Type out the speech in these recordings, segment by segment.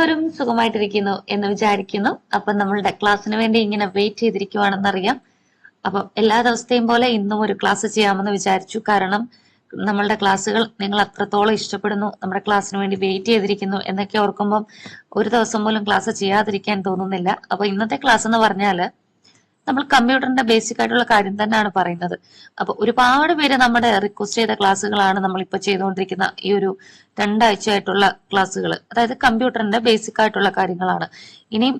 എല്ലാവരും സുഖമായിട്ടിരിക്കുന്നു എന്ന് വിചാരിക്കുന്നു. അപ്പം നമ്മളുടെ ക്ലാസ്സിന് വേണ്ടി ഇങ്ങനെ വെയിറ്റ് ചെയ്തിരിക്കുവാണെന്നറിയാം. അപ്പം എല്ലാ ദിവസത്തെയും പോലെ ഇന്നും ഒരു ക്ലാസ് ചെയ്യാമെന്ന് വിചാരിച്ചു. കാരണം നമ്മളുടെ ക്ലാസ്സുകൾ നിങ്ങൾ അത്രത്തോളം ഇഷ്ടപ്പെടുന്നു. നമ്മുടെ ക്ലാസ്സിന് വേണ്ടി വെയിറ്റ് ചെയ്തിരിക്കുന്നു എന്നൊക്കെ ഓർക്കുമ്പം ഒരു ദിവസം പോലും ക്ലാസ് ചെയ്യാതിരിക്കാൻ തോന്നുന്നില്ല. അപ്പൊ ഇന്നത്തെ ക്ലാസ് എന്ന് പറഞ്ഞാൽ നമ്മൾ കമ്പ്യൂട്ടറിന്റെ ബേസിക് ആയിട്ടുള്ള കാര്യം തന്നെയാണ് പറയുന്നത്. അപ്പൊ ഒരുപാട് പേര് നമ്മുടെ റിക്വസ്റ്റ് ചെയ്ത ക്ലാസ്സുകളാണ് നമ്മൾ ഇപ്പൊ ചെയ്തുകൊണ്ടിരിക്കുന്ന ഈ ഒരു രണ്ടാഴ്ചയായിട്ടുള്ള ക്ലാസ്സുകൾ അതായത് കമ്പ്യൂട്ടറിന്റെ ബേസിക് ആയിട്ടുള്ള കാര്യങ്ങളാണ്. ഇനിയും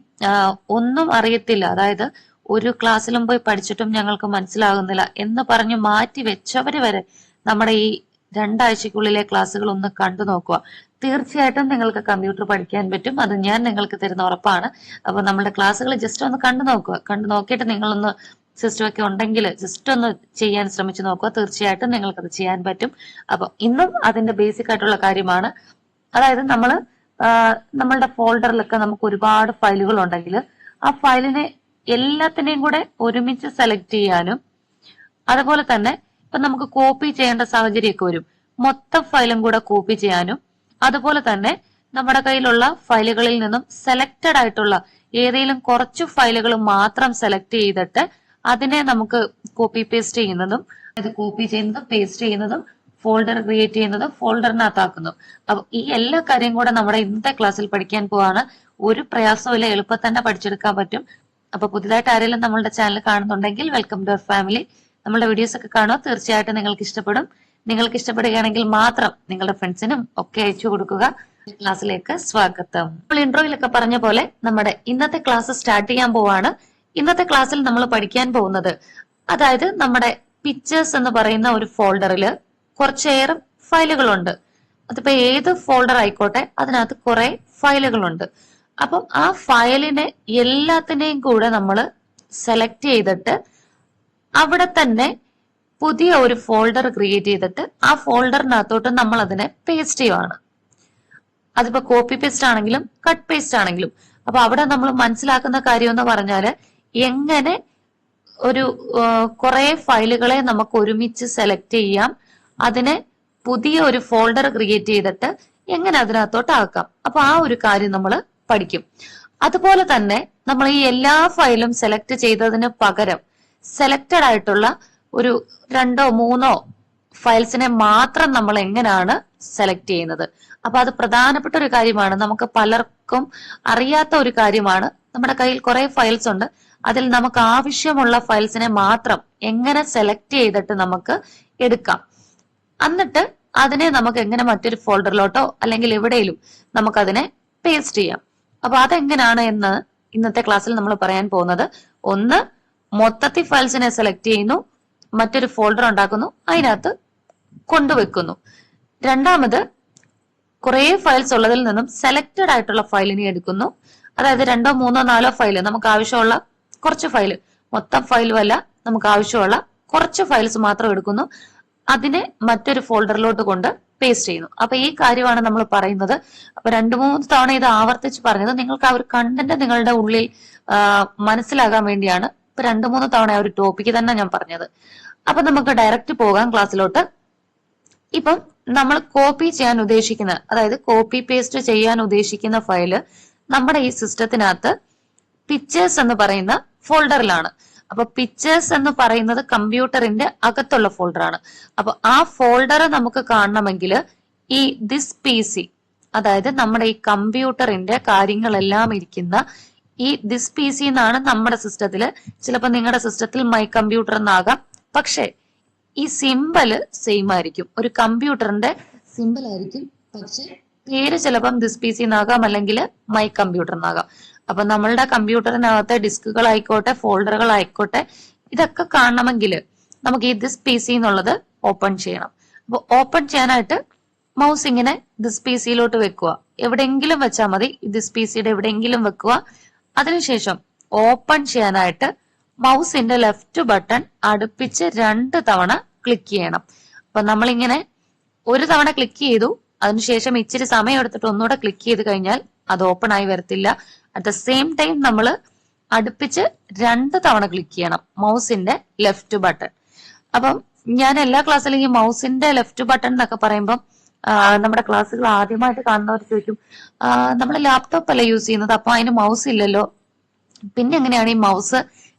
ഒന്നും അറിയത്തില്ല. അതായത് ഒരു ക്ലാസ്സിലും പോയി പഠിച്ചിട്ടും ഞങ്ങൾക്ക് മനസ്സിലാകുന്നില്ല എന്ന് പറഞ്ഞ് മാറ്റി വെച്ചവര് വരെ നമ്മുടെ ഈ രണ്ടാഴ്ചക്കുള്ളിലെ ക്ലാസ്സുകൾ ഒന്ന് കണ്ടു നോക്കുക. തീർച്ചയായിട്ടും നിങ്ങൾക്ക് കമ്പ്യൂട്ടർ പഠിക്കാൻ പറ്റും. അത് ഞാൻ നിങ്ങൾക്ക് തരുന്ന ഉറപ്പാണ്. അപ്പോൾ നമ്മുടെ ക്ലാസ്സുകൾ ജസ്റ്റ് ഒന്ന് കണ്ടു നോക്കുക. കണ്ടു നോക്കിയിട്ട് നിങ്ങളൊന്ന് സിസ്റ്റം ഒക്കെ ഉണ്ടെങ്കിൽ ജസ്റ്റ് ഒന്ന് ചെയ്യാൻ ശ്രമിച്ചു നോക്കുക. തീർച്ചയായിട്ടും നിങ്ങൾക്കത് ചെയ്യാൻ പറ്റും. അപ്പോൾ ഇന്നും അതിന്റെ ബേസിക് ആയിട്ടുള്ള കാര്യമാണ്. അതായത് നമ്മൾ നമ്മളുടെ ഫോൾഡറിലൊക്കെ നമുക്ക് ഒരുപാട് ഫയലുകൾ ഉണ്ടെങ്കിൽ ആ ഫയലിനെ എല്ലാത്തിനെയും കൂടെ ഒരുമിച്ച് സെലക്ട് ചെയ്യാനും അതുപോലെ തന്നെ ഇപ്പൊ നമുക്ക് കോപ്പി ചെയ്യേണ്ട സാഹചര്യമൊക്കെ വരും. മൊത്തം ഫയലും കൂടെ കോപ്പി ചെയ്യാനും അതുപോലെ തന്നെ നമ്മുടെ കയ്യിലുള്ള ഫയലുകളിൽ നിന്നും സെലക്റ്റഡ് ആയിട്ടുള്ള ഏതെങ്കിലും കുറച്ച് ഫയലുകൾ മാത്രം സെലക്ട് ചെയ്തിട്ട് അതിനെ നമുക്ക് കോപ്പി പേസ്റ്റ് ചെയ്യുന്നതും അത് കോപ്പി ചെയ്യുന്നതും പേസ്റ്റ് ചെയ്യുന്നതും ഫോൾഡർ ക്രിയേറ്റ് ചെയ്യുന്നതും ഫോൾഡറിനകത്താക്കുന്നു അപ്പൊ ഈ എല്ലാ കാര്യം കൂടെ നമ്മുടെ ഇന്നത്തെ ക്ലാസ്സിൽ പഠിക്കാൻ പോവാണ്. ഒരു പ്രയാസവും ഇല്ല എളുപ്പം തന്നെ പഠിച്ചെടുക്കാൻ പറ്റും. അപ്പൊ പുതിയതായിട്ട് ആരെങ്കിലും നമ്മളുടെ ചാനൽ കാണുന്നുണ്ടെങ്കിൽ വെൽക്കം ടു അവർ ഫാമിലി നമ്മുടെ വീഡിയോസ് ഒക്കെ കാണുക. തീർച്ചയായിട്ടും നിങ്ങൾക്ക് ഇഷ്ടപ്പെടും. നിങ്ങൾക്ക് ഇഷ്ടപ്പെടുകയാണെങ്കിൽ മാത്രം നിങ്ങളുടെ ഫ്രണ്ട്സിനും ഒക്കെ അയച്ചു കൊടുക്കുക. ക്ലാസ്സിലേക്ക് സ്വാഗതം. നമ്മൾ ഇൻട്രോയിലൊക്കെ പറഞ്ഞ പോലെ നമ്മുടെ ഇന്നത്തെ ക്ലാസ് സ്റ്റാർട്ട് ചെയ്യാൻ പോവാണ്. ഇന്നത്തെ ക്ലാസ്സിൽ നമ്മൾ പഠിക്കാൻ പോകുന്നത് അതായത് നമ്മുടെ പിക്ചേഴ്സ് എന്ന് പറയുന്ന ഒരു ഫോൾഡറിൽ കുറച്ചേറെ ഫയലുകളുണ്ട്. അതിപ്പോ ഏത് ഫോൾഡർ ആയിക്കോട്ടെ അതിനകത്ത് കുറെ ഫയലുകളുണ്ട്. അപ്പം ആ ഫയലിനെ എല്ലാത്തിനെയും കൂടെ നമ്മൾ സെലക്ട് ചെയ്തിട്ട് അവിടെ തന്നെ പുതിയ ഒരു ഫോൾഡർ ക്രിയേറ്റ് ചെയ്തിട്ട് ആ ഫോൾഡറിനകത്തോട്ട് നമ്മൾ അതിനെ പേസ്റ്റ് ചെയ്യുവാണ്. അതിപ്പോ കോപ്പി പേസ്റ്റ് ആണെങ്കിലും കട്ട് പേസ്റ്റ് ആണെങ്കിലും. അപ്പൊ അവിടെ നമ്മൾ മനസ്സിലാക്കുന്ന കാര്യം എന്ന് പറഞ്ഞാൽ എങ്ങനെ ഒരു കുറെ ഫയലുകളെ നമുക്ക് ഒരുമിച്ച് സെലക്ട് ചെയ്യാം അതിനെ പുതിയ ഒരു ഫോൾഡർ ക്രിയേറ്റ് ചെയ്തിട്ട് എങ്ങനെ അതിനകത്തോട്ട് ആക്കാം. അപ്പൊ ആ ഒരു കാര്യം നമ്മൾ പഠിക്കും. അതുപോലെ തന്നെ നമ്മൾ ഈ എല്ലാ ഫയലും സെലക്ട് ചെയ്തതിന് പകരം സെലക്റ്റഡ് ആയിട്ടുള്ള ഒരു രണ്ടോ മൂന്നോ ഫയൽസിനെ മാത്രം നമ്മൾ എങ്ങനെയാണ് സെലക്ട് ചെയ്യുന്നത്. അപ്പൊ അത് പ്രധാനപ്പെട്ട ഒരു കാര്യമാണ്. നമുക്ക് പലർക്കും അറിയാത്ത ഒരു കാര്യമാണ്. നമ്മുടെ കയ്യിൽ കുറെ ഫയൽസ് ഉണ്ട്. അതിൽ നമുക്ക് ആവശ്യമുള്ള ഫയൽസിനെ മാത്രം എങ്ങനെ സെലക്ട് ചെയ്തിട്ട് നമുക്ക് എടുക്കാം. എന്നിട്ട് അതിനെ നമുക്ക് എങ്ങനെ മറ്റൊരു ഫോൾഡറിലോട്ടോ അല്ലെങ്കിൽ എവിടെയും നമുക്കതിനെ പേസ്റ്റ് ചെയ്യാം. അപ്പൊ അതെങ്ങനെയാണ് എന്ന് ഇന്നത്തെ ക്ലാസ്സിൽ നമ്മൾ പറയാൻ പോകുന്നത്. ഒന്ന് മൊത്തത്തിൽ ഫയൽസിനെ സെലക്ട് ചെയ്യുന്നു. മറ്റൊരു ഫോൾഡർ ഉണ്ടാക്കുന്നു. അതിനകത്ത് കൊണ്ടുവെക്കുന്നു. രണ്ടാമത് കുറേ ഫയൽസ് ഉള്ളതിൽ നിന്നും സെലക്റ്റഡ് ആയിട്ടുള്ള ഫയലിനെ എടുക്കുന്നു. അതായത് രണ്ടോ മൂന്നോ നാലോ ഫയൽ നമുക്ക് ആവശ്യമുള്ള കുറച്ച് ഫയൽ മൊത്തം ഫയലും അല്ല നമുക്ക് ആവശ്യമുള്ള കുറച്ച് ഫയൽസ് മാത്രം എടുക്കുന്നു. അതിനെ മറ്റൊരു ഫോൾഡറിലോട്ട് കൊണ്ട് പേസ്റ്റ് ചെയ്യുന്നു. അപ്പൊ ഈ കാര്യമാണ് നമ്മൾ പറയുന്നത്. അപ്പൊ രണ്ടു മൂന്ന് തവണ ഇത് ആവർത്തിച്ച് പറഞ്ഞത് നിങ്ങൾക്ക് ആ ഒരു കണ്ടന്റ് നിങ്ങളുടെ ഉള്ളിൽ മനസ്സിലാകാൻ വേണ്ടിയാണ്. ഇപ്പൊ രണ്ടു മൂന്ന് തവണ ഒരു ടോപ്പിക്ക് തന്നെ ഞാൻ പറഞ്ഞത്. അപ്പൊ നമുക്ക് ഡയറക്റ്റ് പോകാം ക്ലാസ്സിലോട്ട്. ഇപ്പം നമ്മൾ കോപ്പി ചെയ്യാൻ ഉദ്ദേശിക്കുന്ന അതായത് കോപ്പി പേസ്റ്റ് ചെയ്യാൻ ഉദ്ദേശിക്കുന്ന ഫയൽ നമ്മുടെ ഈ സിസ്റ്റത്തിനകത്ത് പിക്ചേഴ്സ് എന്ന് പറയുന്ന ഫോൾഡറിലാണ് അപ്പൊ പിക്ചേഴ്സ് എന്ന് പറയുന്നത് കമ്പ്യൂട്ടറിന്റെ അകത്തുള്ള ഫോൾഡറാണ് അപ്പൊ ആ ഫോൾഡർ നമുക്ക് കാണണമെങ്കിൽ ഈ ദിസ് പി സി അതായത് നമ്മുടെ ഈ കമ്പ്യൂട്ടറിന്റെ കാര്യങ്ങളെല്ലാം ഇരിക്കുന്ന ഈ ദിസ് പി സി എന്നാണ് നമ്മുടെ സിസ്റ്റത്തിൽ ചിലപ്പോൾ നിങ്ങളുടെ സിസ്റ്റത്തിൽ മൈ കമ്പ്യൂട്ടർ എന്നാകാം പക്ഷേ ഈ സിമ്പൽ സെയിം ആയിരിക്കും. ഒരു കമ്പ്യൂട്ടറിന്റെ സിമ്പിൾ ആയിരിക്കും. പക്ഷെ പേര് ചിലപ്പം ദിസ് പി സി എന്നാകാം അല്ലെങ്കിൽ മൈ കമ്പ്യൂട്ടർ എന്നാകാം അപ്പൊ നമ്മളുടെ കമ്പ്യൂട്ടറിനകത്തെ ഡിസ്കുകൾ ആയിക്കോട്ടെ ഫോൾഡറുകൾ ആയിക്കോട്ടെ ഇതൊക്കെ കാണണമെങ്കിൽ നമുക്ക് ഈ ദിസ് പി സി എന്നുള്ളത് ഓപ്പൺ ചെയ്യണം. അപ്പോൾ ഓപ്പൺ ചെയ്യാനായിട്ട് മൗസ് ഇങ്ങനെ ദിസ് പി സിയിലോട്ട് വെക്കുക. എവിടെയെങ്കിലും വെച്ചാൽ മതി. ദിസ് പി സിയുടെ എവിടെയെങ്കിലും വെക്കുക. അതിനുശേഷം ഓപ്പൺ ചെയ്യാനായിട്ട് മൗസിന്റെ ലെഫ്റ്റ് ബട്ടൺ അടുപ്പിച്ച് രണ്ട് തവണ ക്ലിക്ക് ചെയ്യണം. അപ്പൊ നമ്മളിങ്ങനെ ഒരു തവണ ക്ലിക്ക് ചെയ്തു അതിനുശേഷം ഇച്ചിരി സമയം എടുത്തിട്ട് ഒന്നുകൂടെ ക്ലിക്ക് ചെയ്ത് കഴിഞ്ഞാൽ അത് ഓപ്പൺ ആയി വരത്തില്ല. അറ്റ് ദ സെയിം ടൈം നമ്മൾ അടുപ്പിച്ച് രണ്ട് തവണ ക്ലിക്ക് ചെയ്യണം മൗസിന്റെ ലെഫ്റ്റ് ബട്ടൺ. അപ്പം ഞാൻ എല്ലാ ക്ലാസ്സിലും ഈ മൗസിന്റെ ലെഫ്റ്റ് ബട്ടൺ എന്നൊക്കെ പറയുമ്പം നമ്മുടെ ക്ലാസ്സുകൾ ആദ്യമായിട്ട് കാണുന്നവർ ചോദിക്കും നമ്മൾ ലാപ്ടോപ്പ് അല്ല യൂസ് ചെയ്യുന്നത്? അപ്പൊ അതിന് മൗസ് ഇല്ലല്ലോ. പിന്നെ എങ്ങനെയാണ് ഈ മൗസ്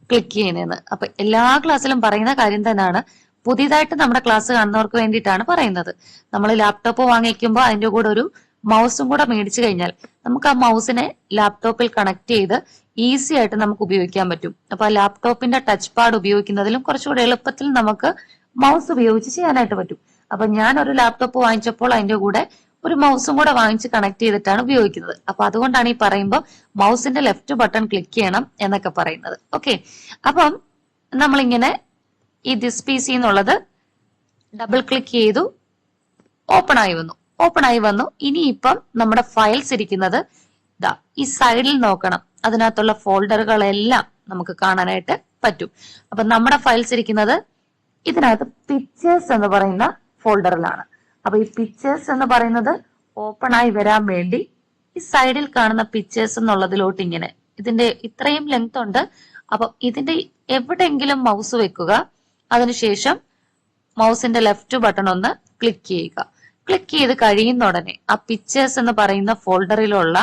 ക്ലിക്ക് ചെയ്യുന്നതെന്ന്? അപ്പൊ എല്ലാ ക്ലാസ്സിലും പറയുന്ന കാര്യം തന്നെയാണ്. പുതിയതായിട്ട് നമ്മുടെ ക്ലാസ് കാണുന്നവർക്ക് വേണ്ടിയിട്ടാണ് പറയുന്നത്. നമ്മൾ ലാപ്ടോപ്പ് വാങ്ങിക്കുമ്പോൾ അതിന്റെ കൂടെ ഒരു മൗസും കൂടെ മേടിച്ചു കഴിഞ്ഞാൽ നമുക്ക് ആ മൗസിനെ ലാപ്ടോപ്പിൽ കണക്ട് ചെയ്ത് ഈസി ആയിട്ട് നമുക്ക് ഉപയോഗിക്കാൻ പറ്റും. അപ്പൊ ആ ലാപ്ടോപ്പിന്റെ ടച്ച് പാഡ് ഉപയോഗിക്കുന്നതിലും കുറച്ചുകൂടെ എളുപ്പത്തിൽ നമുക്ക് മൗസ് ഉപയോഗിച്ച് ചെയ്യാനായിട്ട് പറ്റും. അപ്പൊ ഞാൻ ഒരു ലാപ്ടോപ്പ് വാങ്ങിച്ചപ്പോൾ അതിന്റെ കൂടെ ഒരു മൗസും കൂടെ വാങ്ങിച്ച് കണക്ട് ചെയ്തിട്ടാണ് ഉപയോഗിക്കുന്നത്. അപ്പൊ അതുകൊണ്ടാണ് ഈ പറയുമ്പോൾ മൗസിന്റെ ലെഫ്റ്റ് ബട്ടൺ ക്ലിക്ക് ചെയ്യണം എന്നൊക്കെ പറയുന്നത്. ഓക്കെ അപ്പം നമ്മളിങ്ങനെ ഈ ദിസ് പി സി എന്നുള്ളത് ഡബിൾ ക്ലിക്ക് ചെയ്തു ഓപ്പൺ ആയി വന്നു. ഓപ്പൺ ആയി വന്നു. ഇനിയിപ്പം നമ്മുടെ ഫയൽസ് ഇരിക്കുന്നത് ഇതാ ഈ സൈഡിൽ നോക്കണം. അതിനകത്തുള്ള ഫോൾഡറുകളെല്ലാം നമുക്ക് കാണാനായിട്ട് പറ്റും. അപ്പൊ നമ്മുടെ ഫയൽസ് ഇരിക്കുന്നത് ഇതിനകത്ത് പിക്ചേഴ്സ് എന്ന് പറയുന്ന ഫോൾഡറിലാണ് അപ്പൊ ഈ പിക്ചേഴ്സ് എന്ന് പറയുന്നത് ഓപ്പൺ ആയി വരാൻ വേണ്ടി ഈ സൈഡിൽ കാണുന്ന പിക്ചേഴ്സ് എന്നുള്ളതിലോട്ട് ഇങ്ങനെ. ഇതിന്റെ ഇത്രയും ലെങ്ത് ഉണ്ട്. അപ്പൊ ഇതിന്റെ എവിടെയെങ്കിലും മൗസ് വെക്കുക. അതിനുശേഷം മൗസിന്റെ ലെഫ്റ്റ് ബട്ടൺ ഒന്ന് ക്ലിക്ക് ചെയ്യുക. ക്ലിക്ക് ചെയ്ത് കഴിയുന്ന ഉടനെ ആ പിക്ചേഴ്സ് എന്ന് പറയുന്ന ഫോൾഡറിലുള്ള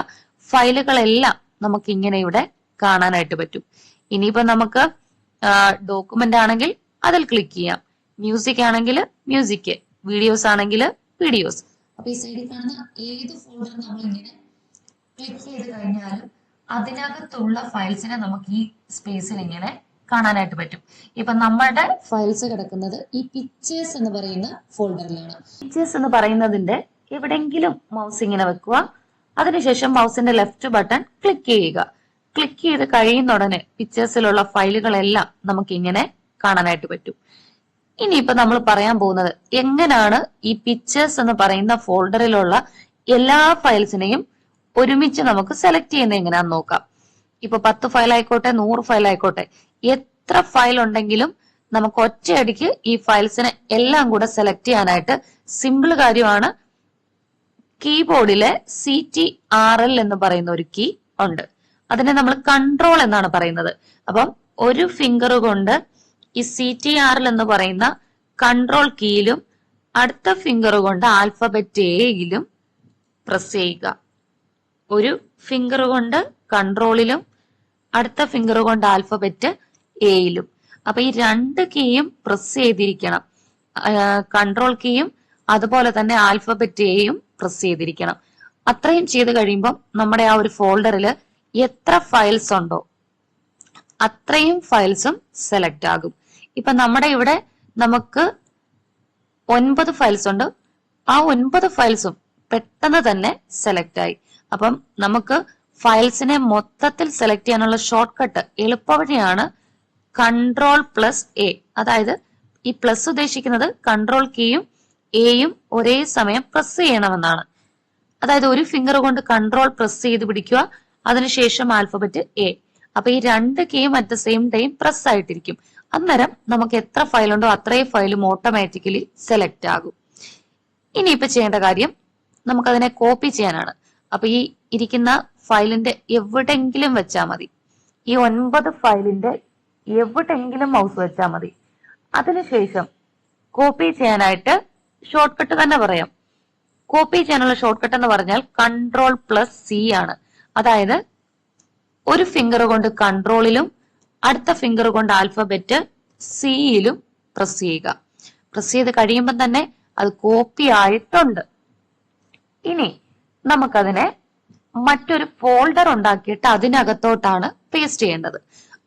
ഫയലുകളെല്ലാം നമുക്ക് ഇങ്ങനെ ഇവിടെ കാണാനായിട്ട് പറ്റും. ഇനിയിപ്പോ നമുക്ക് ഡോക്യുമെന്റ് ആണെങ്കിൽ അതിൽ ക്ലിക്ക് ചെയ്യാം. മ്യൂസിക് ആണെങ്കിൽ മ്യൂസിക് വീഡിയോസ് ആണെങ്കിൽ വീഡിയോസ് അപ്പൊ ഈ സൈഡിൽ കാണുന്ന ഏത് ഫോൾഡർ നമ്മൾ ഇങ്ങനെ ക്ലിക്ക് ചെയ്ത് കഴിഞ്ഞാലും അതിനകത്തുള്ള ഫയൽസിനെ നമുക്ക് ഈ സ്പേസിൽ ഇങ്ങനെ കാണാനായിട്ട് പറ്റും. ഇപ്പൊ നമ്മളുടെ ഫയൽസ് കിടക്കുന്നത് ഈ പിക്ചേഴ്സ് എന്ന് പറയുന്ന ഫോൾഡറിലാണ് പിക്ചേഴ്സ് എന്ന് പറയുന്നതിന്റെ എവിടെങ്കിലും മൗസ് ഇങ്ങനെ വെക്കുക. അതിനുശേഷം മൗസിന്റെ ലെഫ്റ്റ് ബട്ടൺ ക്ലിക്ക് ചെയ്യുക. ക്ലിക്ക് ചെയ്ത് കഴിയുന്ന ഉടനെ പിക്ചേഴ്സിലുള്ള ഫയലുകളെല്ലാം നമുക്ക് ഇങ്ങനെ കാണാനായിട്ട് പറ്റും. ഇനിയിപ്പോ നമ്മൾ പറയാൻ പോകുന്നത് എങ്ങനെയാണ് ഈ പിക്ചേഴ്സ് എന്ന് പറയുന്ന ഫോൾഡറിലുള്ള എല്ലാ ഫയൽസിനെയും ഒരുമിച്ച് നമുക്ക് സെലക്ട് ചെയ്യുന്നത് എങ്ങനെയാന്ന് നോക്കാം. ഇപ്പൊ പത്ത് ഫയൽ ആയിക്കോട്ടെ നൂറ് ഫയൽ ആയിക്കോട്ടെ എത്ര ഫയൽ ഉണ്ടെങ്കിലും നമുക്ക് ഒറ്റയടിക്ക് ഈ ഫയൽസിനെ എല്ലാം കൂടെ സെലക്ട് ചെയ്യാനായിട്ട് സിമ്പിൾ കാര്യമാണ്. കീബോർഡിലെ സി ടി ആർ എൽ എന്ന് പറയുന്ന ഒരു കീ ഉണ്ട്. അതിനെ നമ്മൾ കൺട്രോൾ എന്നാണ് പറയുന്നത്. അപ്പം ഒരു ഫിംഗർ കൊണ്ട് ഈ സി ടി ആറിൽ എന്ന് പറയുന്ന കൺട്രോൾ കീയിലും അടുത്ത ഫിംഗർ കൊണ്ട് ആൽഫബറ്റ് എയിലും പ്രസ് ചെയ്യുക. ഒരു ഫിംഗർ കൊണ്ട് കൺട്രോളിലും അടുത്ത ഫിംഗർ കൊണ്ട് ആൽഫബറ്റ് എയിലും അപ്പൊ ഈ രണ്ട് കീയും പ്രസ് ചെയ്തിരിക്കണം. കൺട്രോൾ കീയും അതുപോലെ തന്നെ ആൽഫബറ്റ് എയും പ്രസ് ചെയ്തിരിക്കണം. അത്രയും ചെയ്ത് കഴിയുമ്പം നമ്മുടെ ആ ഒരു ഫോൾഡറിൽ എത്ര ഫയൽസ് ഉണ്ടോ? അത്രയും ഫയൽസും സെലക്ട് ആകും. ഇപ്പൊ നമ്മുടെ ഇവിടെ നമുക്ക് ഒൻപത് ഫയൽസ് ഉണ്ട്. ആ ഒൻപത് ഫയൽസും പെട്ടെന്ന് തന്നെ സെലക്ട് ആയി. അപ്പം നമുക്ക് ഫയൽസിനെ മൊത്തത്തിൽ സെലക്ട് ചെയ്യാനുള്ള ഷോർട്ട് കട്ട് എളുപ്പവഴിയാണ് കൺട്രോൾ പ്ലസ് എ. അതായത് ഈ പ്ലസ് ഉദ്ദേശിക്കുന്നത് കൺട്രോൾ കീയും എയും ഒരേ സമയം പ്രസ് ചെയ്യണമെന്നാണ്. അതായത് ഒരു ഫിംഗർ കൊണ്ട് കൺട്രോൾ പ്രസ് ചെയ്ത് പിടിക്കുക. അതിനുശേഷം ആൽഫബറ്റ് എ. അപ്പൊ ഈ രണ്ട് കീയും at the same time press ആയിട്ടിരിക്കും. അന്നേരം നമുക്ക് എത്ര ഫയലുണ്ടോ അത്രയും ഫയലും ഓട്ടോമാറ്റിക്കലി സെലക്ട് ആകും. ഇനി ഇപ്പൊ ചെയ്യേണ്ട കാര്യം നമുക്കതിനെ കോപ്പി ചെയ്യാനാണ്. അപ്പൊ ഈ ഇരിക്കുന്ന ഫയലിന്റെ എവിടെങ്കിലും വെച്ചാൽ മതി. ഈ ഒൻപത് ഫയലിന്റെ എവിടെങ്കിലും മൗസ് വെച്ചാൽ മതി. അതിനുശേഷം കോപ്പി ചെയ്യാനായിട്ട് ഷോർട്ട് കട്ട് തന്നെ പറയാം. കോപ്പി ചെയ്യാനുള്ള ഷോർട്ട് കട്ട് എന്ന് പറഞ്ഞാൽ കൺട്രോൾ പ്ലസ് സി ആണ്. അതായത് ഒരു ഫിംഗർ കൊണ്ട് കൺട്രോളിലും അടുത്ത ഫിംഗർ കൊണ്ട് ആൽഫബറ്റ് സിയിലും പ്രസ് ചെയ്യുക. പ്രസ് ചെയ്ത് കഴിയുമ്പം തന്നെ അത് കോപ്പി ആയിട്ടുണ്ട്. ഇനി നമുക്കതിനെ മറ്റൊരു ഫോൾഡർ ഉണ്ടാക്കിയിട്ട് അതിനകത്തോട്ടാണ് പേസ്റ്റ് ചെയ്യേണ്ടത്.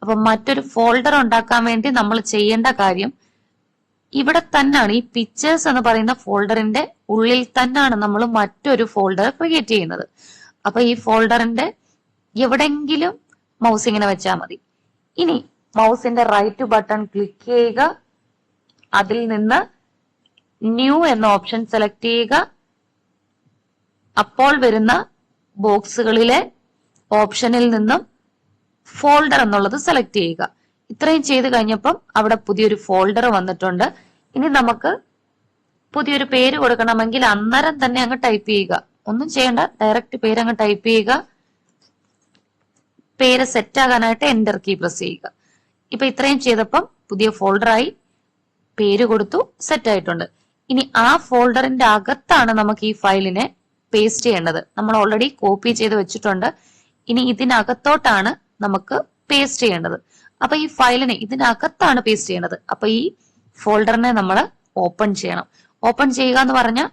അപ്പൊ മറ്റൊരു ഫോൾഡർ ഉണ്ടാക്കാൻ വേണ്ടി നമ്മൾ ചെയ്യേണ്ട കാര്യം ഇവിടെ തന്നെയാണ് ഈ പിക്ചേഴ്സ് എന്ന് പറയുന്ന ഫോൾഡറിന്റെ ഉള്ളിൽ തന്നെയാണ് നമ്മൾ മറ്റൊരു ഫോൾഡർ ക്രിയേറ്റ് ചെയ്യുന്നത്. അപ്പൊ ഈ ഫോൾഡറിന്റെ എവിടെങ്കിലും മൗസ് ഇങ്ങനെ വെച്ചാൽ മതി. ഇനി മൗസിന്റെ റൈറ്റ് ബട്ടൺ ക്ലിക്ക് ചെയ്യുക. അതിൽ നിന്ന് ന്യൂ എന്ന ഓപ്ഷൻ സെലക്ട് ചെയ്യുക. അപ്പോൾ വരുന്ന ബോക്സുകളിലെ ഓപ്ഷനിൽ നിന്നും ഫോൾഡർ എന്നുള്ളത് സെലക്ട് ചെയ്യുക. ഇത്രയും ചെയ്ത് കഴിഞ്ഞപ്പം അവിടെ പുതിയൊരു ഫോൾഡർ വന്നിട്ടുണ്ട്. ഇനി നമുക്ക് പുതിയൊരു പേര് കൊടുക്കണമെങ്കിൽ അന്നേരം തന്നെ അങ്ങ് ടൈപ്പ് ചെയ്യുക. ഒന്നും ചെയ്യേണ്ട ഡയറക്റ്റ് പേര് അങ്ങ് ടൈപ്പ് ചെയ്യുക. പേര് സെറ്റ് ആകാനായിട്ട് എന്റർ കീ പ്രസ് ചെയ്യുക. ഇപ്പൊ ഇത്രയും ചെയ്തപ്പം പുതിയ ഫോൾഡറായി പേര് കൊടുത്തു സെറ്റ് ആയിട്ടുണ്ട്. ഇനി ആ ഫോൾഡറിന്റെ അകത്താണ് നമുക്ക് ഈ ഫയലിനെ പേസ്റ്റ് ചെയ്യേണ്ടത്. നമ്മൾ ഓൾറെഡി കോപ്പി ചെയ്ത് വെച്ചിട്ടുണ്ട്. ഇനി ഇതിനകത്തോട്ടാണ് നമുക്ക് പേസ്റ്റ് ചെയ്യേണ്ടത്. അപ്പൊ ഈ ഫയലിനെ ഇതിനകത്താണ് പേസ്റ്റ് ചെയ്യേണ്ടത്. അപ്പൊ ഈ ഫോൾഡറിനെ നമ്മൾ ഓപ്പൺ ചെയ്യണം. ഓപ്പൺ ചെയ്യുക എന്ന് പറഞ്ഞാൽ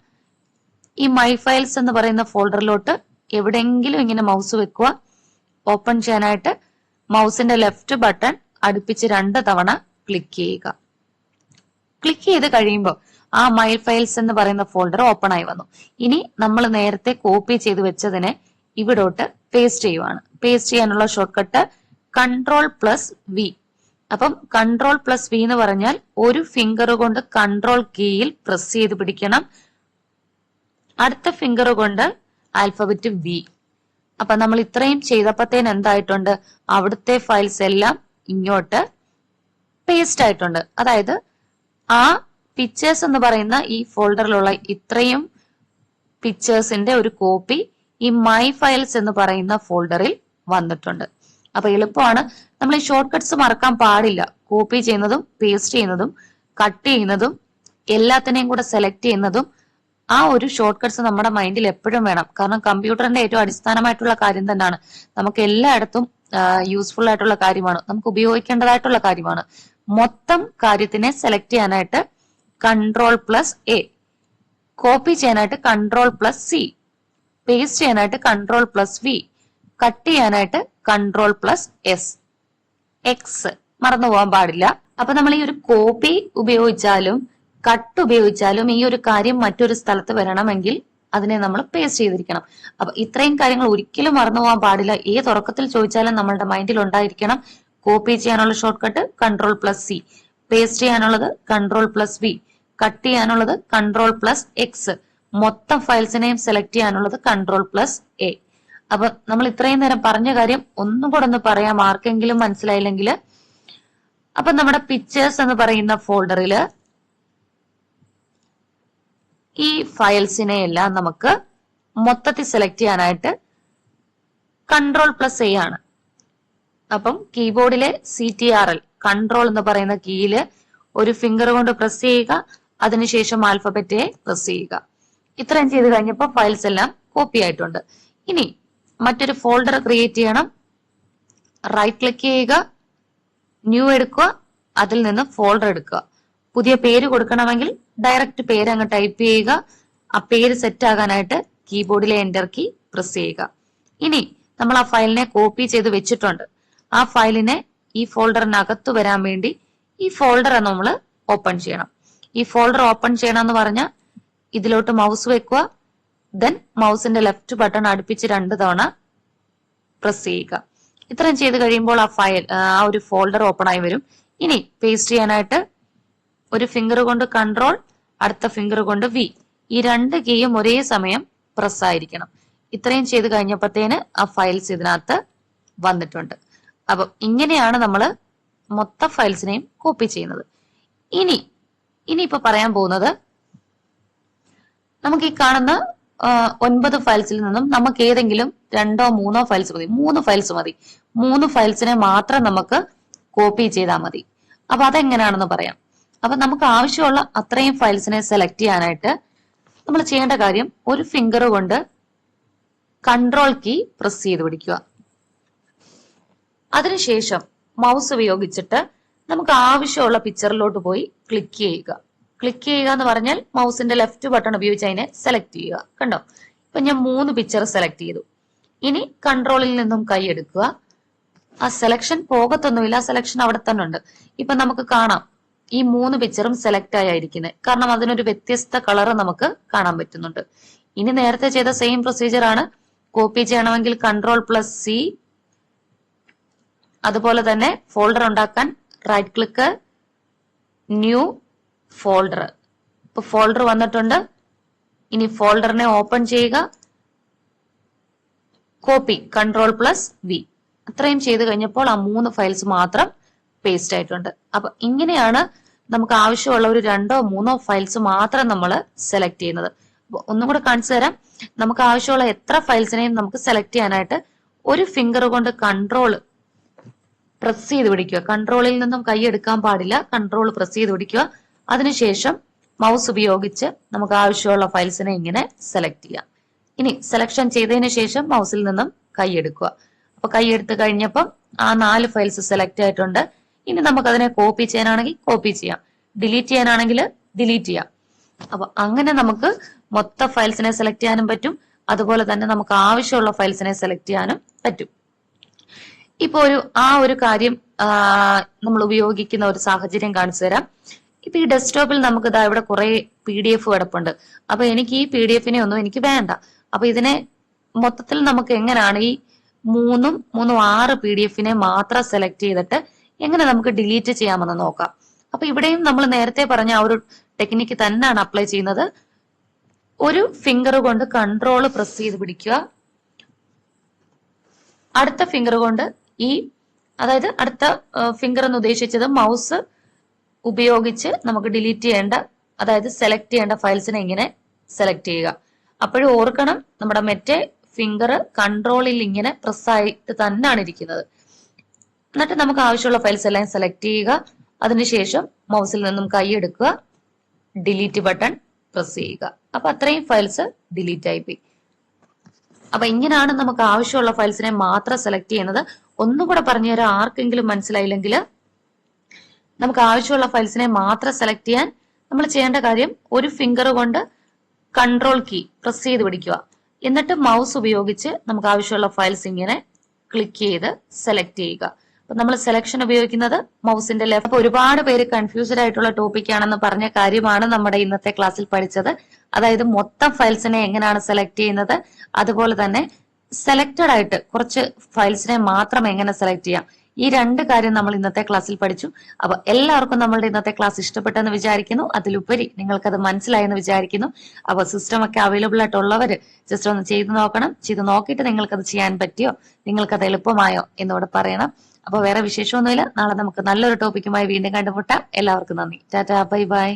ഈ മൈ ഫയൽസ് എന്ന് പറയുന്ന ഫോൾഡറിലോട്ട് എവിടെയെങ്കിലും ഇങ്ങനെ മൗസ് വെക്കുക. ഓപ്പൺ ചെയ്യാനായിട്ട് മൗസിന്റെ ലെഫ്റ്റ് ബട്ടൺ അടുപ്പിച്ച് രണ്ട് തവണ ക്ലിക്ക് ചെയ്യുക. ക്ലിക്ക് ചെയ്ത് കഴിയുമ്പോൾ ആ മൈൽ ഫയൽസ് എന്ന് പറയുന്ന ഫോൾഡർ ഓപ്പൺ ആയി വന്നു. ഇനി നമ്മൾ നേരത്തെ കോപ്പി ചെയ്ത് വെച്ചതിനെ ഇവിടോട്ട് പേസ്റ്റ് ചെയ്യുവാണ്. പേസ്റ്റ് ചെയ്യാനുള്ള shortcut control plus V. അപ്പം കൺട്രോൾ പ്ലസ് വി എന്ന് പറഞ്ഞാൽ ഒരു ഫിംഗർ കൊണ്ട് കൺട്രോൾ കീയിൽ പ്രസ് ചെയ്ത് പിടിക്കണം. അടുത്ത ഫിംഗർ കൊണ്ട് ആൽഫബറ്റ് വി. അപ്പൊ നമ്മൾ ഇത്രയും ചെയ്തപ്പോഴത്തേന് എന്തായിട്ടുണ്ട്? അവിടുത്തെ ഫയൽസ് എല്ലാം ഇങ്ങോട്ട് പേസ്റ്റ് ആയിട്ടുണ്ട്. അതായത് ആ പിക്ചേഴ്സ് എന്ന് പറയുന്ന ഈ ഫോൾഡറിലുള്ള ഇത്രയും പിക്ചേഴ്സിന്റെ ഒരു കോപ്പി ഈ മൈ ഫയൽസ് എന്ന് പറയുന്ന ഫോൾഡറിൽ വന്നിട്ടുണ്ട്. അപ്പൊ എളുപ്പമാണ്. നമ്മൾ ഈ ഷോർട്ട് കട്ട്സ് മറക്കാൻ പാടില്ല. കോപ്പി ചെയ്യുന്നതും പേസ്റ്റ് ചെയ്യുന്നതും കട്ട് ചെയ്യുന്നതും എല്ലാത്തിനെയും കൂടെ സെലക്ട് ചെയ്യുന്നതും ആ ഒരു ഷോർട്ട് കട്ട്സ് നമ്മുടെ മൈൻഡിൽ എപ്പോഴും വേണം. കാരണം കമ്പ്യൂട്ടറിന്റെ ഏറ്റവും അടിസ്ഥാനമായിട്ടുള്ള കാര്യം തന്നെയാണ് നമുക്ക് എല്ലായിടത്തും യൂസ്ഫുൾ ആയിട്ടുള്ള കാര്യമാണ്. നമുക്ക് ഉപയോഗിക്കേണ്ടതായിട്ടുള്ള കാര്യമാണ്. മൊത്തം കാര്യത്തിനെ സെലക്ട് ചെയ്യാനായിട്ട് കൺട്രോൾ പ്ലസ് എ കോപ്പി ചെയ്യാനായിട്ട് കൺട്രോൾ പ്ലസ് സി പേസ്റ്റ് ചെയ്യാനായിട്ട് കൺട്രോൾ പ്ലസ് വി കട്ട് ചെയ്യാനായിട്ട് കൺട്രോൾ പ്ലസ് എസ് എക്സ് മറന്നു പോകാൻ പാടില്ല. അപ്പൊ നമ്മൾ ഈ ഒരു കോപ്പി ഉപയോഗിച്ചാലും കട്ട് ഉപയോഗിച്ചാലും ഈ ഒരു കാര്യം മറ്റൊരു സ്ഥലത്ത് വരണമെങ്കിൽ അതിനെ നമ്മൾ പേസ്റ്റ് ചെയ്തിരിക്കണം. അപ്പൊ ഇത്രയും കാര്യങ്ങൾ ഒരിക്കലും മറന്നു പോകാൻ പാടില്ല. ഏത് ഉറക്കത്തിൽ ചോദിച്ചാലും നമ്മളുടെ മൈൻഡിൽ ഉണ്ടായിരിക്കണം. കോപ്പി ചെയ്യാനുള്ള shortcut control plus C paste ചെയ്യാനുള്ളത് കൺട്രോൾ പ്ലസ് വി കട്ട് ചെയ്യാനുള്ളത് കൺട്രോൾ പ്ലസ് എക്സ് മൊത്തം ഫയൽസിനെയും സെലക്ട് ചെയ്യാനുള്ളത് കൺട്രോൾ പ്ലസ് എ അപ്പൊ നമ്മൾ ഇത്രയും നേരം പറഞ്ഞ കാര്യം ഒന്നും കൂടെ ഒന്ന് പറയാം. ആർക്കെങ്കിലും മനസ്സിലായില്ലെങ്കിൽ. അപ്പൊ നമ്മുടെ പിക്ചേഴ്സ് എന്ന് പറയുന്ന ഫോൾഡറിൽ ഈ ഫയൽസിനെ എല്ലാം നമുക്ക് മൊത്തത്തിൽ സെലക്ട് ചെയ്യാനായിട്ട് കൺട്രോൾ പ്ലസ് എ ആണ്. അപ്പം കീബോർഡിലെ C T R L control എന്ന് പറയുന്ന കീയിൽ ഒരു ഫിംഗർ കൊണ്ട് പ്രസ് ചെയ്യുക അതിനുശേഷം ആൽഫബറ്റ് പ്രസ് ചെയ്യുക. ഇത്രയും ചെയ്ത് കഴിഞ്ഞപ്പോൾ ഫയൽസ് എല്ലാം കോപ്പി ആയിട്ടുണ്ട്. ഇനി മറ്റൊരു ഫോൾഡർ ക്രിയേറ്റ് ചെയ്യണം. റൈറ്റ് ക്ലിക്ക് ചെയ്യുക ന്യൂ എടുക്കുക അതിൽ നിന്ന് ഫോൾഡർ എടുക്കുക. പുതിയ പേര് കൊടുക്കണമെങ്കിൽ ഡയറക്റ്റ് പേര് അങ്ങ് ടൈപ്പ് ചെയ്യുക. ആ പേര് സെറ്റ് ആകാനായിട്ട് കീബോർഡിലെ എന്റർ കീ പ്രസ് ചെയ്യുക. ഇനി നമ്മൾ ആ ഫയലിനെ കോപ്പി ചെയ്ത് വെച്ചിട്ടുണ്ട്. ആ ഫയലിനെ ഈ ഫോൾഡറിനകത്ത് വരാൻ വേണ്ടി ഈ ഫോൾഡർ നമ്മൾ ഓപ്പൺ ചെയ്യണം. ഈ ഫോൾഡർ ഓപ്പൺ ചെയ്യണം എന്ന് പറഞ്ഞാൽ ഇതിലോട്ട് മൗസ് വെക്കുക. ദെൻ മൗസിന്റെ ലെഫ്റ്റ് ബട്ടൺ അടുപ്പിച്ച് രണ്ട് തവണ പ്രസ് ചെയ്യുക. ഇത്രയും ചെയ്ത് കഴിയുമ്പോൾ ആ ഫയൽ ആ ഒരു ഫോൾഡർ ഓപ്പൺ ആയി വരും. ഇനി പേസ്റ്റ് ചെയ്യാനായിട്ട് ഒരു ഫിംഗർ കൊണ്ട് കൺട്രോൾ അടുത്ത ഫിംഗർ കൊണ്ട് വി ഈ രണ്ട് കീയും ഒരേ സമയം പ്രസ് ആയിരിക്കണം. ഇത്രയും ചെയ്ത് കഴിഞ്ഞപ്പോഴത്തേന് ആ ഫയൽസ് ഇതിനകത്ത് വന്നിട്ടുണ്ട്. അപ്പൊ ഇങ്ങനെയാണ് നമ്മൾ മൊത്ത ഫയൽസിനെയും കോപ്പി ചെയ്യുന്നത്. ഇനി ഇനി പറയാൻ പോകുന്നത് നമുക്ക് ഈ കാണുന്ന ഒൻപത് ഫയൽസിൽ നിന്നും നമുക്ക് ഏതെങ്കിലും രണ്ടോ മൂന്നോ ഫയൽസ് മതി. മൂന്ന് ഫയൽസ് മതി. മൂന്ന് ഫയൽസിനെ മാത്രം നമുക്ക് കോപ്പി ചെയ്താൽ മതി. അപ്പൊ അതെങ്ങനെയാണെന്ന് പറയാം. അപ്പൊ നമുക്ക് ആവശ്യമുള്ള അത്രയും ഫയൽസിനെ സെലക്ട് ചെയ്യാനായിട്ട് നമ്മൾ ചെയ്യേണ്ട കാര്യം ഒരു ഫിംഗർ കൊണ്ട് കൺട്രോൾ കീ പ്രസ് ചെയ്ത് പിടിക്കുക. അതിനുശേഷം മൗസ് ഉപയോഗിച്ചിട്ട് നമുക്ക് ആവശ്യമുള്ള പിക്ചറിലോട്ട് പോയി ക്ലിക്ക് ചെയ്യുക. ക്ലിക്ക് ചെയ്യുക എന്ന് പറഞ്ഞാൽ മൗസിന്റെ ലെഫ്റ്റ് ബട്ടൺ ഉപയോഗിച്ച് അതിനെ സെലക്ട് ചെയ്യുക. കണ്ടോ? ഇപ്പൊ ഞാൻ മൂന്ന് പിക്ചർ സെലക്ട് ചെയ്തു. ഇനി കൺട്രോളിൽ നിന്നും കൈ എടുക്കുക. ആ സെലക്ഷൻ പോകത്തൊന്നുമില്ല. ആ സെലക്ഷൻ അവിടെ തന്നെ ഉണ്ട്. ഇപ്പൊ നമുക്ക് കാണാം. ഈ മൂന്ന് പിക്ചറും സെലക്ട് ആയിരിക്കുന്നത് കാരണം അതിനൊരു വ്യത്യസ്ത കളർ നമുക്ക് കാണാൻ പറ്റുന്നുണ്ട്. ഇനി നേരത്തെ ചെയ്ത സെയിം പ്രൊസീജിയർ ആണ്. കോപ്പി ചെയ്യണമെങ്കിൽ കൺട്രോൾ പ്ലസ് സി അതുപോലെ തന്നെ ഫോൾഡർ ഉണ്ടാക്കാൻ റൈറ്റ് ക്ലിക്ക് ന്യൂ ഫോൾഡർ ഇപ്പൊ ഫോൾഡർ വന്നിട്ടുണ്ട്. ഇനി ഫോൾഡറിനെ ഓപ്പൺ ചെയ്യുക. കോപ്പി കൺട്രോൾ പ്ലസ് വി അത്രയും ചെയ്ത് കഴിഞ്ഞപ്പോൾ ആ മൂന്ന് ഫയൽസ് മാത്രം പേസ്റ്റ് ആയിട്ടുണ്ട്. അപ്പൊ ഇങ്ങനെയാണ് നമുക്ക് ആവശ്യമുള്ള ഒരു രണ്ടോ മൂന്നോ ഫയൽസ് മാത്രം നമ്മൾ സെലക്ട് ചെയ്യുന്നത്. ഒന്നും കൂടെ കാണിച്ചു തരാം. നമുക്ക് ആവശ്യമുള്ള എത്ര ഫയൽസിനെയും നമുക്ക് സെലക്ട് ചെയ്യാനായിട്ട് ഒരു ഫിംഗർ കൊണ്ട് കൺട്രോൾ പ്രസ് ചെയ്ത് പിടിക്കുക. കൺട്രോളിൽ നിന്നും കൈ എടുക്കാൻ പാടില്ല. കൺട്രോൾ പ്രസ് ചെയ്ത് പിടിക്കുക. അതിനുശേഷം മൗസ് ഉപയോഗിച്ച് നമുക്ക് ആവശ്യമുള്ള ഫയൽസിനെ ഇങ്ങനെ സെലക്ട് ചെയ്യാം. ഇനി സെലക്ഷൻ ചെയ്തതിന് ശേഷം മൗസിൽ നിന്നും കൈയെടുക്കുക അപ്പൊ കൈയെടുത്ത് കഴിഞ്ഞപ്പം ആ നാല് ഫയൽസ് സെലക്ട് ആയിട്ടുണ്ട്. ഇനി നമുക്ക് അതിനെ കോപ്പി ചെയ്യാനാണെങ്കിൽ കോപ്പി ചെയ്യാം. ഡിലീറ്റ് ചെയ്യാനാണെങ്കിൽ ഡിലീറ്റ് ചെയ്യാം. അപ്പൊ അങ്ങനെ നമുക്ക് മൊത്ത ഫയൽസിനെ സെലക്ട് ചെയ്യാനും പറ്റും. അതുപോലെ തന്നെ നമുക്ക് ആവശ്യമുള്ള ഫയൽസിനെ സെലക്ട് ചെയ്യാനും പറ്റും. ഇപ്പൊ ഒരു ആ ഒരു കാര്യം നമ്മൾ ഉപയോഗിക്കുന്ന ഒരു സാഹചര്യം കാണിച്ചു തരാം. ഇപ്പൊ ഈ ഡെസ്ക്ടോപ്പിൽ നമുക്ക് ഇതാ ഇവിടെ കുറെ പി ഡി എഫ് കിടപ്പുണ്ട്. അപ്പൊ എനിക്ക് ഈ പി ഡി എഫിനെ ഒന്നും എനിക്ക് വേണ്ട. അപ്പൊ ഇതിനെ മൊത്തത്തിൽ നമുക്ക് എങ്ങനെയാണ് ഈ മൂന്നും മൂന്നും ആറ് പി ഡി എഫിനെ മാത്രം സെലക്ട് ചെയ്തിട്ട് എങ്ങനെ നമുക്ക് ഡിലീറ്റ് ചെയ്യാമെന്ന് നോക്കാം. അപ്പൊ ഇവിടെയും നമ്മൾ നേരത്തെ പറഞ്ഞ ആ ഒരു ടെക്നിക്ക് തന്നെയാണ് അപ്ലൈ ചെയ്യുന്നത്. ഒരു ഫിംഗർ കൊണ്ട് കൺട്രോൾ പ്രസ് ചെയ്ത് പിടിക്കുക. അടുത്ത ഫിംഗർ കൊണ്ട് ഈ അതായത് അടുത്ത ഫിംഗർ എന്ന് ഉദ്ദേശിച്ചത് മൗസ് ഉപയോഗിച്ച് നമുക്ക് ഡിലീറ്റ് ചെയ്യേണ്ട അതായത് സെലക്ട് ചെയ്യേണ്ട ഫയൽസിനെ ഇങ്ങനെ സെലക്ട് ചെയ്യുക. അപ്പോഴും ഓർക്കണം നമ്മുടെ മറ്റേ ഫിംഗർ കൺട്രോളിൽ ഇങ്ങനെ പ്രസ് ആയിട്ട് തന്നെയാണ് ഇരിക്കുന്നത്. എന്നിട്ട് നമുക്ക് ആവശ്യമുള്ള ഫയൽസ് എല്ലാം സെലക്ട് ചെയ്യുക. അതിനുശേഷം മൗസിൽ നിന്നും കൈ എടുക്കുക. ഡിലീറ്റ് ബട്ടൺ പ്രസ് ചെയ്യുക. അപ്പൊ അത്രയും ഫയൽസ് ഡിലീറ്റ് ആയി പോയി അപ്പൊ ഇങ്ങനെയാണ് നമുക്ക് ആവശ്യമുള്ള ഫയൽസിനെ മാത്രം സെലക്ട് ചെയ്യുന്നത്. ഒന്നും ഒന്നുകൂടെ പറഞ്ഞു തരാം ആർക്കെങ്കിലും മനസ്സിലായില്ലെങ്കിൽ നമുക്ക് ആവശ്യമുള്ള ഫയൽസിനെ മാത്രം സെലക്ട് ചെയ്യാൻ നമ്മൾ ചെയ്യേണ്ട കാര്യം ഒരു ഫിംഗർ കൊണ്ട് കൺട്രോൾ കീ പ്രസ് ചെയ്ത് പിടിക്കുക. എന്നിട്ട് മൗസ് ഉപയോഗിച്ച് നമുക്ക് ആവശ്യമുള്ള ഫയൽസ് ഇങ്ങനെ ക്ലിക്ക് ചെയ്ത് സെലക്ട് ചെയ്യുക. അപ്പൊ നമ്മൾ സെലക്ഷൻ ഉപയോഗിക്കുന്നത് മൗസിന്റെ ലെഫ്റ്റ് ഒരുപാട് പേര് കൺഫ്യൂസ്ഡ് ആയിട്ടുള്ള ടോപ്പിക് ആണെന്ന് പറഞ്ഞ കാര്യമാണ് നമ്മുടെ ഇന്നത്തെ ക്ലാസ്സിൽ പഠിച്ചത്. അതായത് മൊത്തം ഫയൽസിനെ എങ്ങനെയാണ് സെലക്ട് ചെയ്യുന്നത്? അതുപോലെ തന്നെ സെലക്റ്റഡ് ആയിട്ട് കുറച്ച് ഫയൽസിനെ മാത്രം എങ്ങനെ സെലക്ട് ചെയ്യാം? ഈ രണ്ട് കാര്യം നമ്മൾ ഇന്നത്തെ ക്ലാസ്സിൽ പഠിച്ചു. അപ്പൊ എല്ലാവർക്കും നമ്മളുടെ ഇന്നത്തെ ക്ലാസ് ഇഷ്ടപ്പെട്ടെന്ന് വിചാരിക്കുന്നു. അതിലുപരി നിങ്ങൾക്കത് മനസ്സിലായെന്ന് വിചാരിക്കുന്നു. അപ്പൊ സിസ്റ്റം ഒക്കെ അവൈലബിൾ ആയിട്ടുള്ളവര് ജസ്റ്റ് ഒന്ന് ചെയ്ത് നോക്കണം. ചെയ്ത് നോക്കിയിട്ട് നിങ്ങൾക്കത് ചെയ്യാൻ പറ്റിയോ? നിങ്ങൾക്കത് എളുപ്പമായോ എന്നോട് പറയണം. അപ്പൊ വേറെ വിശേഷമൊന്നുമില്ല. നാളെ നമുക്ക് നല്ലൊരു ടോപ്പിക്കുമായി വീണ്ടും കണ്ടുമുട്ടാം. എല്ലാവർക്കും നന്ദി. Tata bye bye.